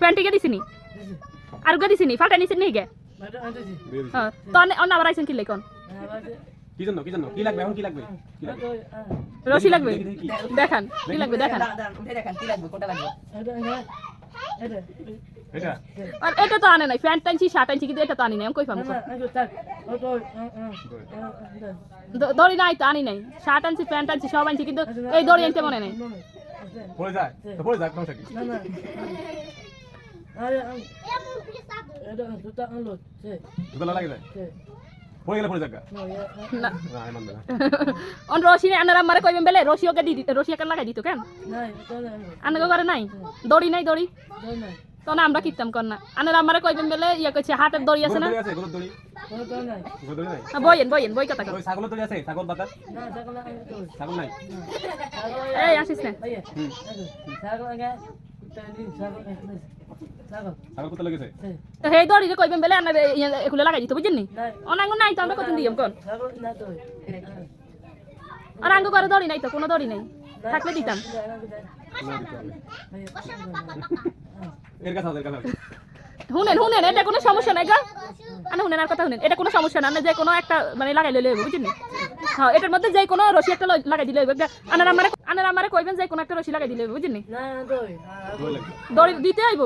প্যান্টিকে দিছিনি? আর গা দিছিনি? ফাটা নিছেন গে দিয়ে দিছি। হ্যাঁ। তো অন অন আবার আইছেন কি লেকন কি জন্য কি জন্য? কি লাগবে এখন? কি লাগবে? রশি লাগবে? দেখান কি লাগবে? দেখান। দেখান কি লাগবে? কোনটা লাগবে আর এটা তো আনে নাই। প্যান্ট টানছি শার্ট আনছি কিন্তু এটা তো আনি নাই। আমি কই পাবো দড়ি নাই তো আনি নাই। শার্ট আনছি প্যান্ট আনছি সব আনছি কিন্তু এই দড়ি আনতে মনে নাই। পড়ে যায় তো পড়ে যায় সমস্যা কি দুতলা লাগে যায় পড়ে গেলে পড়ে যাগা না না। এমন না। অন রশি আনার আমারে কইবেন বেলে রশি দি দিতে রশি একা লাগাই দিত কেন? আনাকে করে নাই। দড়ি নাই দড়ি? তো না আমরা কিতাম কর না। আনার আমারে কইবেন বেলে ইয়া কইছে হাটের দড়ি আছে না? বইয়েন বইয়েন বই কথা ছাগলের দড়ি আছে ছাগল বাতাস ছাগল নাই এই আসিস না। হুম। ছাগল কোথা লেগেছে? তো সেই দড়ি কইবেন বেলে আনার এগুলো লাগাই দিত বুঝছেন নি? অনাঙ্গ নাই তো আমরা কত দিয়াম কোন আর আঙ্গ করে দড়ি নাই তো কোনো দড়ি নাই। থাকলে দিতাম। এর কাছে এর কাছে। শুনেন শুনেন এটা কোনো সমস্যা নাই গা আনে শুনেন আর কথা শুনেন এটা কোনো সমস্যা না যে কোনো একটা মানে লাগাই লইলে হইব বুঝছেন নি? হ্যাঁ এটার মধ্যে যে কোনো রশি একটা লাগাই দিলে হইব। আনার আমারে আনার আমারে কইবেন যে কোনো একটা রশি লাগাই দিলে হইব বুঝছেন দড়ি। দিতে হইব?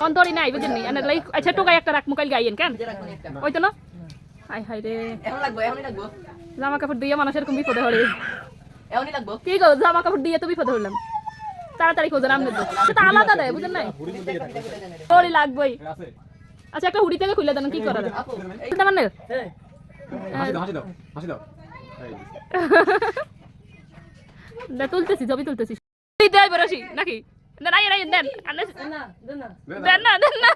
কোন দড়ি নাই বুঝছেন নি? আনার লাই আচ্ছা টোকাই একটা রাখ মুকাইল গাইয়েন কেন? ওই তো না? হাই হাই রে। এখন লাগবে এখনই লাগবো। জামা কাপড় দিয়ে মানুষের এরকম বিপদে হরে এখনই লাগবো। কি গো জামা কাপড় দিয়ে তো বিপদে হলাম তাড়াতাড়ি খোঁজেন তো সেটা আলাদা দেয় বুঝেন নাই ইয়ে। দড়ি লাগবেই আচ্ছা একটা হুড়ি থেকে খুলে দেন কি করার আপু এটা মানে হাসি দাও হাসি দাও হাসি দাও এই না তুলতেছি ছবি তুলতেছি নাকি না দেন না। দেন না দেন না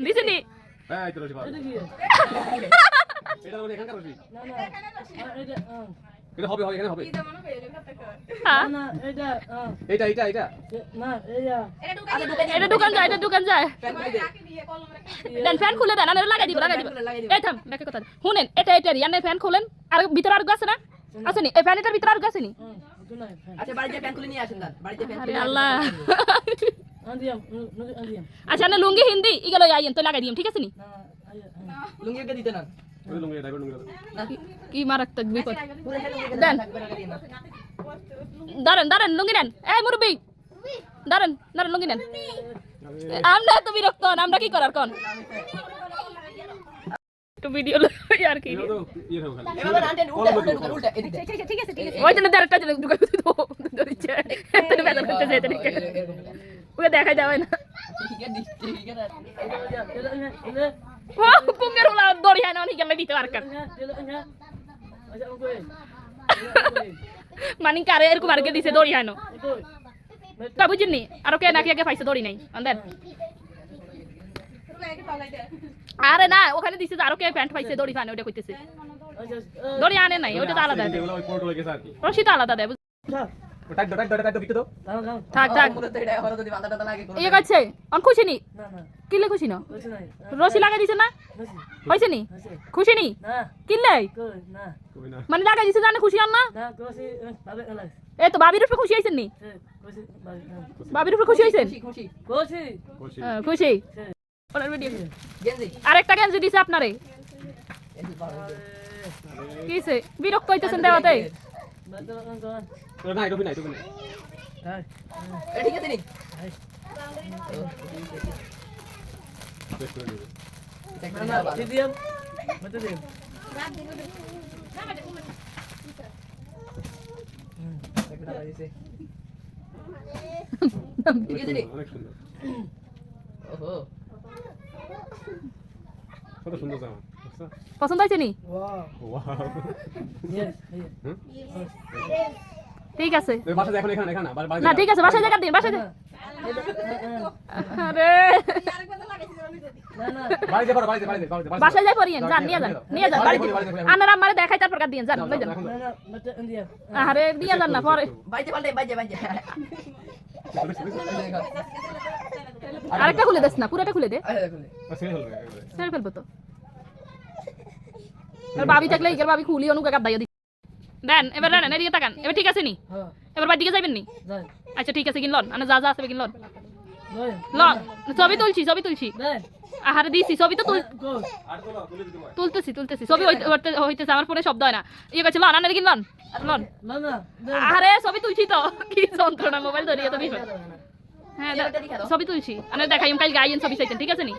দিছি নি এই তো রশি এটা এখানকার। এটা হবে হবে এখানে হবে। হ্যাঁ এইটা এইটা এইটা এটা দোকান যায় এটা দোকান যায়। দেন ফ্যান খুলে দেন লাগাই দিব লাগাই দিব। এই থাম দেখে কথা শুনেন এটা এটা ইয়ানে ফ্যান খুলেন। আর ভিতরে আর আছে না? আছে নি এই ফ্যান এটার ভিতরে আর আছে নি আচ্ছা বাড়িতে প্যান খুলে নিয়ে আসেন দাদা বাড়িতে আরে খুলে আল্লাহ। আচ্ছা না লুঙ্গি হিন্দি ইগুলো আইয়েন তো লাগাই দিম ঠিক আছে নি? লুঙ্গি দিতে না। ওই লুঙ্গি ড্রাইভার লুঙ্গি দাও। কি- কি মারাত্মক বিপদ পুরো খেলে লুঙ্গি দেন। থাকবে না গাড়ি না দাঁড়ান দাঁড়ান লুঙ্গি নেন এই মুরব্বী দাঁড়ান দাঁড়ান লুঙ্গি নেন আমরা তো বিরক্ত হন, আমরা কি করার কন একটু ভিডিও লই আর কি এটা তো ইয়ে হবে খালি। এবার আনটেন উল্টা উল্টা ঢুকান, উল্টা এদিক দিয়ে। ওই জন্য দাঁড়াটা জন্য ঢুকাই তো ধরিছে এত বেদন করতেছে এটা নিকে ওকে দেখাই যাবে না ঠিক আছে, ঠিক আছে। দড়ি হয় না অনেক গেলে দিতে পারকার মানে কারে এরকম আর কে দিছে দড়ি হয় না তা বুঝিনি আর কে নাকি আগে পাইছে দড়ি নাই আরে না ওখানে দিছে আরও কে প্যান্ট পাইছে দড়ি ফানে ওটা কইতেছে দড়ি আনে নাই ওটা আলাদা দেয় এগুলো ওই পোর্ট হয়ে গেছে আর কি। রশি তো আলাদা দেয় খুশি নি কিনলে খুশি না লাগাই দিছে না হয়েছে নি খুশি নি কিনলে কই মানে লাগাই দিছে জানে খুশি হন না এ তো বাবির উপরে খুশি হয়েছেন নি বাবির উপরে খুশি হয়েছেন খুশি খুশি খুশি। খুশি ওনার ভিডিও গেঞ্জি আরেকটা গেঞ্জি দিছে আপনারে কিছে বিরক্ত হইতেছেন দেওয়াতে ও না, এটা হবে না, এটা হবে না। এটা ঠিক আছে নি? কত সুন্দর জামা। পছন্দ হয়েছে নি? ঠিক আছে। বাসায় যাও, এখন এখানে, এখানে না। ঠিক আছে বাসায় জায়গা দিন বাসায় আরে। বাসায় যাই পড়িয়েন যান নিয়ে যান নিয়ে যান বাড়িতে আনার আমারে দেখাই তারপর কাট দিয়েন যান লই যান। এখন যাও। আরে নিয়ে যান না পরে। বাইজে পাল্টে বাইজে বাইজে আরেকটা খুলে দেস না পুরোটা খুলে দে। ছেড়ে ফেলব তো। আর ভাবি থাকলে ইগের ভাবি খুলি অনুকে গাদ দেন এবার দেন এদিকে তাকান। এবার ঠিক আছে নি? এবার বাড়ি দিকে যাবেন নি? আচ্ছা ঠিক আছে কিনলন আনা যা যা আছে কিনলন লন ছবি তুলছি ছবি তুলছি। আহারে দিছি ছবি তো হয় তুলতেছি তুলতেছি। ছবি হইতে- হইতে- হইতেছে আমার ফোনে শব্দ হয় না। ইয়ে করছে লন আনারে কিনলন লন। না না যাই আরে ছবি তুলছি তো। কি যন্ত্রণা মোবাইল ধরিয়ে তো বিষয় হ্যাঁ ছবি তুলছি। আনারে দেখাই কাল গাইয়েন ছবি চাইতেন ঠিক আছে নি?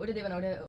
ওটা ওটা